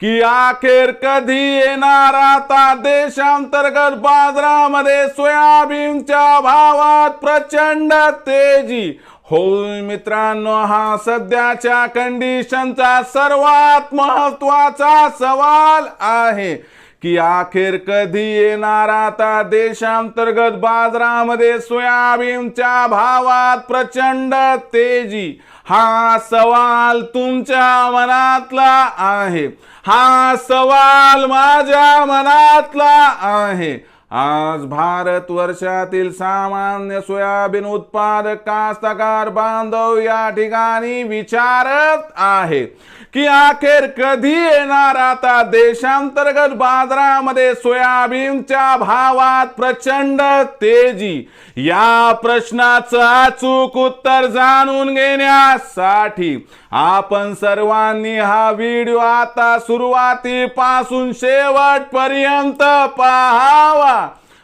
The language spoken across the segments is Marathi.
की अखेर कधी येणार आता देशांतर्गत बाजारामध्ये सोयाबीनच्या भावात प्रचंड तेजी? होय मित्रांनो हा सध्याच्या कंडिशनचा सर्वात महत्त्वाचा सवाल आहे. की अखेर कधी येणार आता देशांतर्गत बाजारामध्ये सोयाबीनच्या भावात प्रचंड तेजी? हा सवाल तुमच्या मनातला आहे. हा सवाल माझ्या मनातला आहे. आज भारत वर्षातील सामान्य सोयाबीन उत्पादक कास्तकार बांधव या ठिकाणी विचारत आहे. की अखेर कधी येणार आता देशांतर्गत बाजारामध्ये सोयाबीनच्या भावात प्रचंड तेजी? या प्रश्नाचं अचूक उत्तर जाणून घेण्यासाठी आपण सर्वांनी हा व्हिडिओ आता सुरुवातीपासून शेवटपर्यंत पाहावा.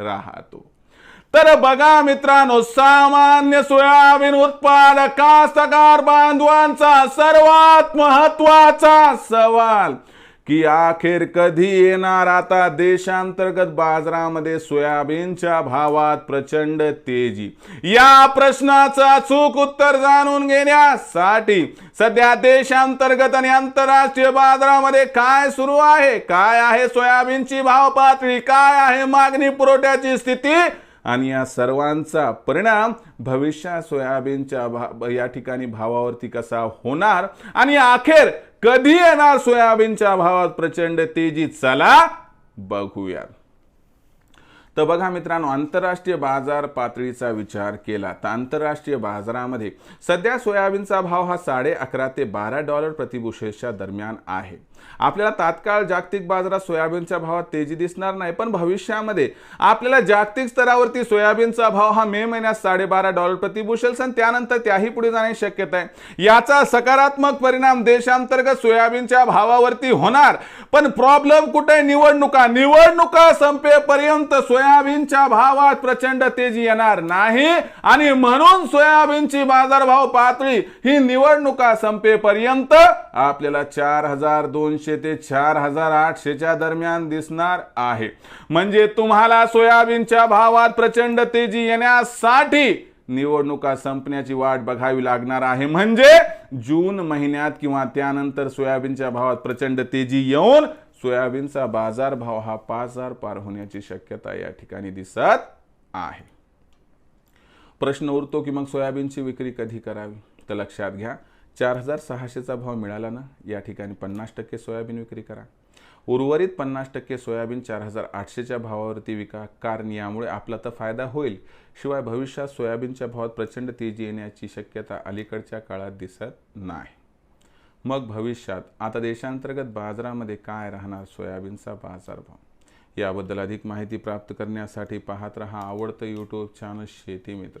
राहतो. तर बघा मित्रांनो सामान्य सोयाबीन उत्पादक कास्तकार बांधवांचा सर्वात महत्त्वाचा सवाल. की अखेर कधी येणार आता देशांतर्गत बाजारामध्ये सोयाबीनच्या भावात प्रचंड तेजी? या प्रश्नाचा चूक उत्तर जाणून घेण्यासाठी सध्या देशांतर्गत आणि आंतरराष्ट्रीय बाजारामध्ये काय सुरू आहे? काय आहे सोयाबीनची भाव पातळी? काय आहे मागणी पुरवठ्याची स्थिती? आणि या सर्वांचा परिणाम भविष्यात सोयाबीनच्या भा या ठिकाणी भावावरती कसा होणार? आणि अखेर कधी येणार सोयाबीनच्या भावात प्रचंड तेजी? चला बघूया. तर बघा मित्रांनो आंतरराष्ट्रीय बाजार पातळीचा विचार केला तर आंतरराष्ट्रीय बाजारामध्ये सध्या सोयाबीनचा भाव हा साडे अकरा ते बारा डॉलर प्रतिबुशेलच्या दरम्यान आहे. आपल्याला तात्काळ जागतिक बाजारात सोयाबीनच्या भावात तेजी दिसणार नाही पण भविष्यामध्ये आपल्याला जागतिक स्तरावरती सोयाबीनचा भाव हा मे महिन्यात साडेबारा डॉलर प्रतिबुशेल्स आणि त्यानंतर त्याही पुढे जाण्याची शक्यता आहे. याचा सकारात्मक परिणाम देशांतर्गत सोयाबीनच्या भावावरती होणार. पण प्रॉब्लेम कुठे? निवडणुका. निवडणुका संपेपर्यंत सोयाबीनच्या भावात प्रचंड तेजी येणार नाही. आणि म्हणून सोयाबीनची बाजारभाव पातळी ही निवडणुका संपेपर्यंत आपल्याला चार हजार दोन दोनशे ते चार हजार आठशेच्या दरम्यान दिसणार आहे. म्हणजे तुम्हाला सोयाबीनच्या भावात प्रचंड तेजी येण्यासाठी निवडणुका संपण्याची वाट बघावी लागणार आहे. म्हणजे जून महिन्यात किंवा त्यानंतर सोयाबीनच्या भावात प्रचंड तेजी येऊन सोयाबीनचा बाजारभाव हा पाच हजार पार होण्याची शक्यता या ठिकाणी दिसत आहे. प्रश्न उरतो की मग सोयाबीनची विक्री कधी करावी? तर लक्षात घ्या. चार हजार सहाशेचा भाव मिळाला ना या ठिकाणी पन्नास टक्के सोयाबीन विक्री करा. उर्वरित पन्नास टक्के सोयाबीन चार हजार आठशेच्या भावावरती विका कारण यामुळे आपला तर फायदा होईल. शिवाय भविष्यात सोयाबीनच्या भावात प्रचंड तेजी येण्याची शक्यता अलीकडच्या काळात दिसत नाही. मग भविष्यात आता देशांतर्गत बाजारामध्ये काय राहणार सोयाबीनचा बाजारभाव? याबद्दल अधिक माहिती प्राप्त करण्यासाठी पाहत रहा आवडतं यूट्यूब चॅनल शेती मित्र.